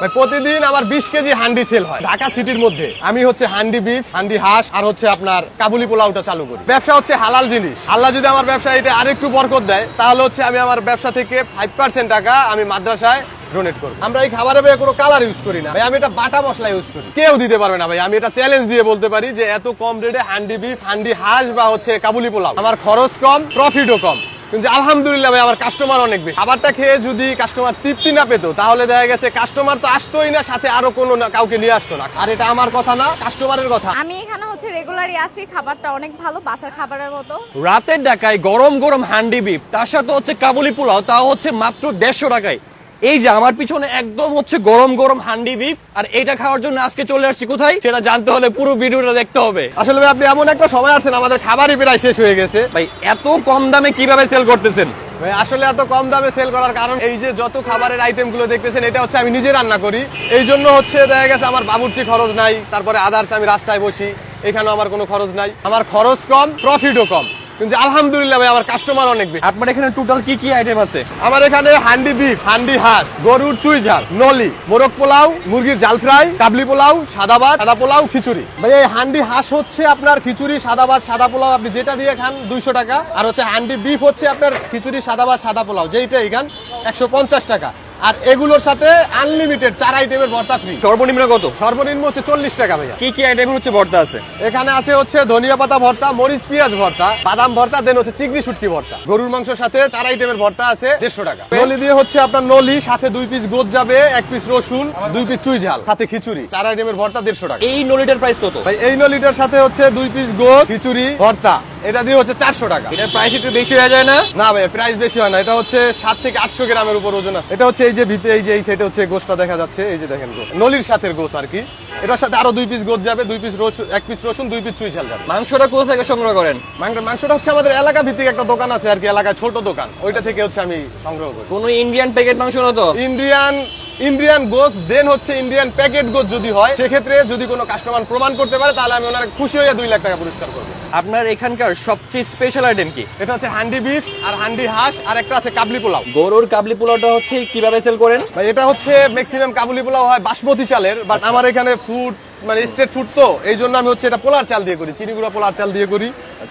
ভাই প্রতিদিন আমার বিশ কেজি হান্ডি সেল হয়। ঢাকা সিটির মধ্যে। আমি হচ্ছে হান্ডি বিফ হান্ডি হাঁস, আর হচ্ছে আপনার কাবুলি পোলাওটা চালু করি। ব্যবসা হচ্ছে হালাল জিনিস। আল্লাহ যদি আমার ব্যবসা এটা আরেকটু বরকত দেয়, তাহলে হচ্ছে আমি আমার ব্যবসা থেকে ফাইভ পার্সেন্ট টাকা আমি মাদ্রাসায় ডোনেট করব। আমরা এই খাবারে ভাই কোনো কালার ইউজ করি না। ভাই আমি এটা বাটা মশলা ইউজ করি। কেউ দিতে পারবে না ভাই আমি এটা চ্যালেঞ্জ দিয়ে বলতে পারি যে এত কম রেটে হান্ডি বিফ হান্ডি হাঁস বা হচ্ছে কাবুলি পোলাও। আমার খরচ কম প্রফিটও কম। কিন্তু আলহামদুলিল্লাহ ভাই আমার কাস্টমার অনেক বেশি। খাবারটা খেয়ে যদি কাস্টমার তৃপ্তি না পেতো তাহলে দেখা গেছে কাস্টমার তো আসতোই না সাথে আরও কোনো না- কাউকে নিয়ে আসতো না। আর এটা আমার কথা না কাস্টমারের কথা। আমি এখানে হচ্ছে রেগুলারই আসি খাবারটা অনেক ভালো বাসার খাবারের মতো। রাতের ঢাকায় গরম গরম হান্ডি বিফ তার সাথে হচ্ছে কাবুলি পোলাও তাও হচ্ছে মাত্র দেড়শো টাকায়। এই যে আমার পিছনে একদম হচ্ছে গরম গরম হান্ডি বিফ আর এটা খাওয়ার জন্য আজকে চলে আসছি কোথায়? সেটা জানতে হলে পুরো ভিডিওটা দেখতে হবে। আসলে ভাই আপনি এমন একটা সময় আছেন আমাদের খাবারই প্রায় শেষ হয়ে গেছে। ভাই এত কম দামে কীভাবে সেল করতেছেন? ভাই আসলে এত কম দামে সেল করার কারণ এই যে যত খাবারের আইটেমগুলো দেখতেছেন এটা হচ্ছে আমি নিজে রান্না করি। এই জন্য হচ্ছে দেখা গেছে আমার বাবুর্চি খরচ নাই তারপরে আদার্স আমি রাস্তায় বসি এখানেও আমার কোনো খরচ নাই। আমার খরচ কম প্রফিটও কম। কিন্তু আলহামদুলিল্লাহ ভাই আমার কাস্টমার অনেক বেশি। আপনার এখানে টোটাল কি কি আইটেম আছে? আমার এখানে হান্ডি বিফ হান্ডি হাঁস গরুর চুই ঝাল নলি মোরগ পোলাও মুরগির জাল ফ্রাই কাবলি পোলাও সাদা ভাত সাদা পোলাও খিচুড়ি। ভাই এই হান্ডি হাঁস হচ্ছে আপনার খিচুড়ি সাদা ভাত সাদা পোলাও আপনি যেটা দিয়ে খান দুইশো টাকা। আর হচ্ছে হান্ডি বিফ হচ্ছে আপনার খিচুড়ি সাদা ভাত সাদা পোলাও যেইটাই খান একশো পঞ্চাশ টাকা। আর এগুলোর সাথে আনলিমিটেড চার আইটেমের ভর্তা ফ্রি সর্বনিম্ন কত? সর্বনিম্ন হচ্ছে চল্লিশ টাকা ভাইয়া। কি কি আইটেম হচ্ছে ভর্তা আছে? এখানে আছে হচ্ছে ধনিয়া পাতা ভর্তা মরিচ পেঁয়াজ ভর্তা বাদাম ভর্তা দেন হচ্ছে চিংড়ি শুটকি ভর্তা। গরুর মাংসের সাথে চার আইটেমের ভর্তা আছে দেড়শো টাকা। নলি দিয়ে হচ্ছে আপনার নলি সাথে দুই পিস গোদ যাবে এক পিস রসুন দুই পিস চুই ঝাল সাথে খিচুড়ি। চার আইটেমের ভর্তা দেড়শো টাকা। এই নলিটার প্রাইস কত? ভাই এই নলিটার সাথে হচ্ছে দুই পিস গোদ খিচুড়ি ভর্তা এটা দিয়ে হচ্ছে চারশো টাকা। এটার প্রাইস একটু বেশি হয়ে যায় না? না ভাই প্রাইস বেশি হয় না এটা হচ্ছে সাত থেকে আটশো গ্রামের উপর ওজন আছে। এটা হচ্ছে এই যে ভিতরে এই যে এই সাইডে হচ্ছে গোসটা দেখা যাচ্ছে এই যে দেখেন গোস নলির সাথে গোস আর কি। এটার সাথে আরও দুই পিস গোদ যাবে দুই পিস রসুন এক পিস রসুন দুই পিস চুই ঝাল যাবে। মাংসটা কোথা থেকে সংগ্রহ করেন? মাংস- মাংসটা হচ্ছে আমাদের এলাকা ভিত্তিক একটা দোকান আছে আর কি এলাকায় ছোট দোকান। ওইটা থেকে হচ্ছে আমি সংগ্রহ করি। কোন ইন্ডিয়ান প্যাকেট মাংস না তো? ইন্ডিয়ান ইন্ডিয়ান গোস দেন হচ্ছে ইন্ডিয়ান প্যাকেট গোস যদি হয় সেক্ষেত্রে যদি কোনো কাস্টমার প্রমাণ করতে পারে তাহলে আমি ওনার খুশি হয়ে দুই লাখ টাকা পুরস্কার করব। আপনার এখানকার সবচেয়ে স্পেশাল আইটেম কি? এটা হচ্ছে হান্ডি বিফ আর হান্ডি হাঁস আর একটা আছে কাবলি পোলাও। গরুর কাবলি পোলাওটা হচ্ছে কীভাবে সেল করেন? ভাই এটা হচ্ছে ম্যাক্সিমাম কাবলি পোলাও হয় বাসমতি চালের বাট আমার এখানে ফুড মানে স্টেট ফুড তো এই জন্য আমি হচ্ছে এটা পোলার চাল দিয়ে করি চিনি গুঁড়া পোলার চাল দিয়ে করি।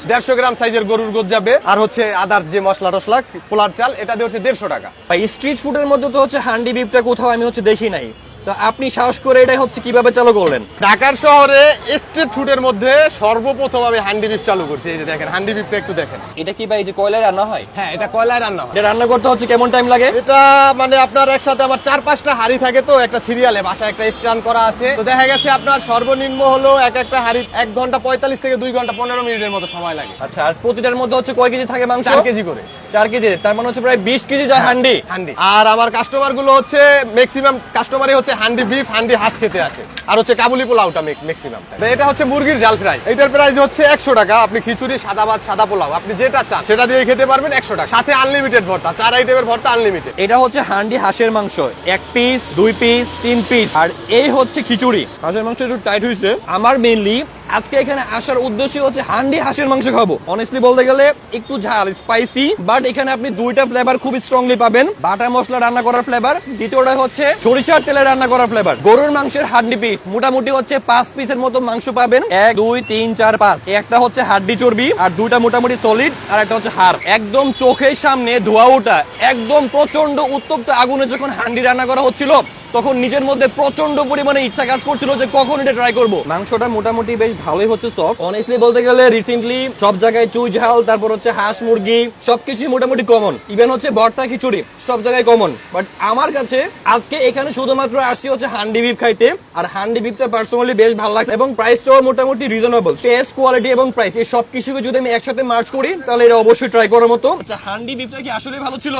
দেড়শো গ্রাম সাইজের গরুর গোদ যাবে আর হচ্ছে আদার্স যে মশলা টসলা পোলার চাল এটা দিয়ে হচ্ছে দেড়শো টাকা। স্ট্রিট ফুডের মধ্যে তো হচ্ছে হান্ডি বিপটা কোথাও আমি হচ্ছে দেখি নাই। তো আপনি সাহস করে এটাই হচ্ছে কীভাবে চালু করলেন? ঢাকার শহরে স্ট্রিট ফুডের মধ্যে সর্বপ্রথম আমি হান্ডি বিফ চালু করছি এই যে দেখেন হান্ডি বিফটা একটু দেখেন। এটা কি ভাই যে কয়লায় রান্না হয়? হ্যাঁ এটা কয়লায় রান্না হয়। এটা রান্না করতে হচ্ছে কেমন টাইম লাগে? এটা মানে আপনার একসাথে আমার চার পাঁচটা হাড়ি থাকে তো একটা সিরিয়ালে বাসায় একটা স্ট্যান্ড করা আছে। তো দেখা গেছে আপনার সর্বনিম্ন হলো এক একটা হাড়ি এক ঘণ্টা পঁয়তাল্লিশ থেকে দুই ঘণ্টা পনেরো মিনিটের মতো সময় লাগে। আচ্ছা আর প্রতিটার মধ্যে হচ্ছে কয় কেজি থাকে মাংস? চার কেজি করে। চার কেজি তার মানে হচ্ছে প্রায় বিশ কেজি যায় হান্ডি। হান্ডি। আর আমার কাস্টমারগুলো হচ্ছে ম্যাক্সিমাম কাস্টমারই হচ্ছে হান্ডি বিফ হান্ডি হাঁস খেতে আসে। আর হচ্ছে কাবুলি পোলাওটা ম্যাক্সিমাম এটা হচ্ছে মুরগির জাল ফ্রাই এটার প্রাইস হচ্ছে একশো টাকা। আপনি খিচুড়ি সাদা ভাত সাদা পোলাও আপনি যেটা চান সেটা দিয়ে খেতে পারবেন একশো টাকা। সাথে আনলিমিটেড ভর্তা চার আইটেমের ভর্তা আনলিমিটেড এটা হচ্ছে হান্ডি হাঁসের মাংস। এক পিস দুই পিস তিন পিস আর এই হচ্ছে খিচুড়ি। হাঁসের মাংস একটু টাইট হয়েছে আমার মেনলি আজকে এখানে আসার উদ্দেশ্য হচ্ছে হান্ডি হাঁসের মাংস খাব। অনেস্টলি বলতে গেলে একটু ঝাল স্পাইসি বাট এখানে আপনি দুইটা ফ্লেভার খুব স্ট্রংলি পাবেন। বাটা মশলা রান্না করার ফ্লেভার দ্বিতীয়টা হচ্ছে সরিষার তেলে রান্না করার ফ্লেভার গরুর মাংসের হাড্ডি পিস মোটামুটি হচ্ছে পাঁচ পিসের মতো মাংস পাবেন। এক, দুই, তিন, চার, পাঁচ। একটা হচ্ছে হাড্ডি চর্বি, আর দুইটা মোটামুটি সলিড আর একটা হচ্ছে হাড়। একদম চোখের সামনে ধোয়া ওঠা, একদম প্রচণ্ড উত্তপ্ত আগুনে যখন হান্ডি রান্না করা হচ্ছিল তখন নিজের মধ্যে প্রচণ্ড পরিমাণে ইচ্ছা কাজ করছিল যে কখন এটা ট্রাই করব। মাংসটা মোটামুটি বেশ ভালোই হচ্ছে সফট অনেস্টলি বলতে গেলে রিসেন্টলি সব জায়গায় চুই ঝাল তারপর হচ্ছে হাঁস মুরগি সবকিছুই মোটামুটি কমন ইভেন হচ্ছে ভর্তা খিচুড়ি সব জায়গায় কমন বাট আমার কাছে আজকে এখানে শুধুমাত্র আসছি হচ্ছে হান্ডি বিফ খাইতে। আর হান্ডি বিফটা পার্সোনালি বেশ ভালো লাগছে এবং প্রাইসটাও মোটামুটি রিজনেবল টেস্ট কোয়ালিটি এবং প্রাইস এই সব কিছুকে যদি আমি একসাথে মার্চ করি তাহলে এটা অবশ্যই ট্রাই করার মতো। আচ্ছা হান্ডি বিফটা কি আসলে ভালো ছিল?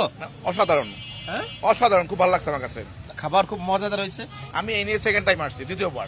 অসাধারণ। হ্যাঁ? অসাধারণ খুব ভালো লাগছে আমার কাছে। খাবার খুব মজাদার হয়েছে। আমি এই নিয়ে সেকেন্ড টাইম আসছি দ্বিতীয়বার।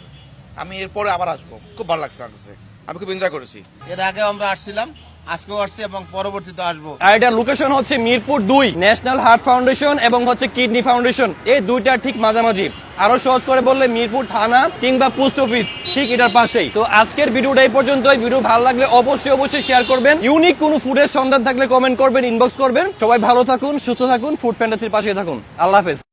আমি এরপরে আবার আসব। খুব ভালো লাগছে আমার কাছে। আমি খুব এনজয় করেছি। এর আগে আমরা আসছিলাম আজকেও আসছি এবং পরবর্তীতে আসব। আর এটার লোকেশন হচ্ছে মিরপুর দুই ন্যাশনাল হার্ট ফাউন্ডেশন এবং হচ্ছে কিডনি ফাউন্ডেশন এই দুইটা ঠিক মাঝামাঝি। আরও সহজ করে বললে মিরপুর থানা কিংবা পোস্ট অফিস ঠিক এটার পাশেই। তো আজকের ভিডিওটা এই পর্যন্তই। ভিডিও ভালো লাগলে অবশ্যই অবশ্যই শেয়ার করবেন। ইউনিক কোনো ফুডের সন্ধান থাকলে কমেন্ট করবেন ইনবক্স করবেন। সবাই ভালো থাকুন সুস্থ থাকুন ফুড ফ্যান্টাসির পাশে থাকুন। আল্লাহ হাফেজ।